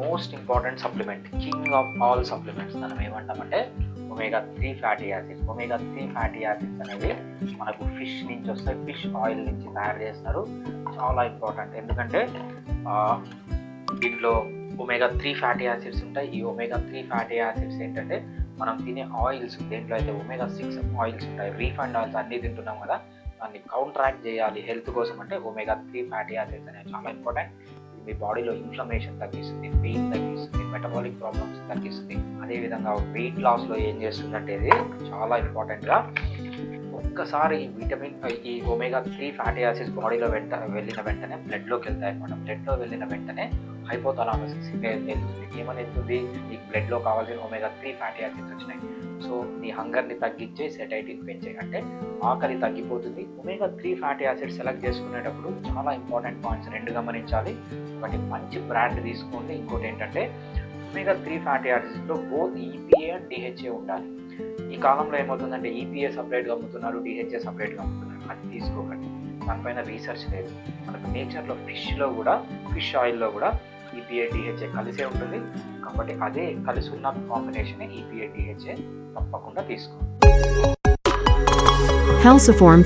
Most important supplement king of all supplements మనం ఏమంటామంటే omega three fatty acids. Omega three fatty acids అనేవి మనకు fish నుంచి వస్తాయి. ఫిష్ ఆయిల్ నుంచి తయారు చేస్తారు. చాలా ఇంపార్టెంట్. ఎందుకంటే దీంట్లో ఒమేగా త్రీ ఫ్యాటీ యాసిడ్స్ ఉంటాయి. ఈ ఒమేగా త్రీ ఫ్యాటీ యాసిడ్స్ ఏంటంటే మనం తినే ఆయిల్స్ దేంట్లో అయితే ఒమేగా సిక్స్ ఆయిల్స్ ఉంటాయి. రీఫండ్ ఆయిల్స్ అన్నీ తింటున్నాం కదా దాన్ని కౌంట్రాక్ట్ చేయాలి హెల్త్ కోసం అంటే ఒమేగా త్రీ ఫ్యాటీ యాసిడ్స్ అనేవి చాలా ఇంపార్టెంట్. మీ బాడీలో ఇన్ఫ్లమేషన్ తగ్గిస్తుంది పెయిన్ తగ్గిస్తుంది మెటబాలిక్ ప్రాబ్లమ్స్ తగ్గిస్తుంది. అదేవిధంగా వెయిట్ లాస్లో ఏం చేస్తుందంటే ఇది చాలా ఇంపార్టెంట్గా ఒక్కసారి vitamin E omega three fatty acids బాడీలో వెంట వెళ్ళిన వెంటనే బ్లడ్లోకి వెళ్తాయి అనమాట బ్లడ్లో వెళ్ళిన వెంటనే హైపోథలామసిస్ వెళ్తుంది ఏమని వెళ్తుంది నీకు బ్లడ్లో కావాల్సిన ఒమేగా త్రీ ఫ్యాటీ యాసిడ్స్ వచ్చినాయి. సో నీ హంగర్ని తగ్గించే సెటైటీని పెంచాయి అంటే ఆకలి తగ్గిపోతుంది. Omega three fatty acid select చేసుకునేటప్పుడు చాలా ఇంపార్టెంట్ పాయింట్స్ రెండు గమనించాలి. ఒకటి మంచి బ్రాండ్ తీసుకోండి. ఇంకోటి ఏంటంటే ఒమేగా త్రీ ఫ్యాటీ యాసిడ్స్లో బోత్ ఈపీఏ అండ్ డిహెచ్ఏ ఉండాలి. ఈ కాలంలో ఏమవుతుందంటే ఈపీఏ సపరేట్గా అమ్ముతున్నారు డిహెచ్ఏ సపరేట్గా అమ్ముతున్నారు. అది తీసుకోకండి. దానిపైన రీసెర్చ్ లేదు. మనకు నేచర్లో ఫిష్లో కూడా ఫిష్ ఆయిల్లో కూడా ఈపీఏ డిహెచ్ఏ కలిసే ఉంటుంది. కాబట్టి అదే కలిసి ఉన్న కాంబినేషన్ ఈపీఏ డిహెచ్ఏ తప్పకుండా తీసుకోండి. Helsiform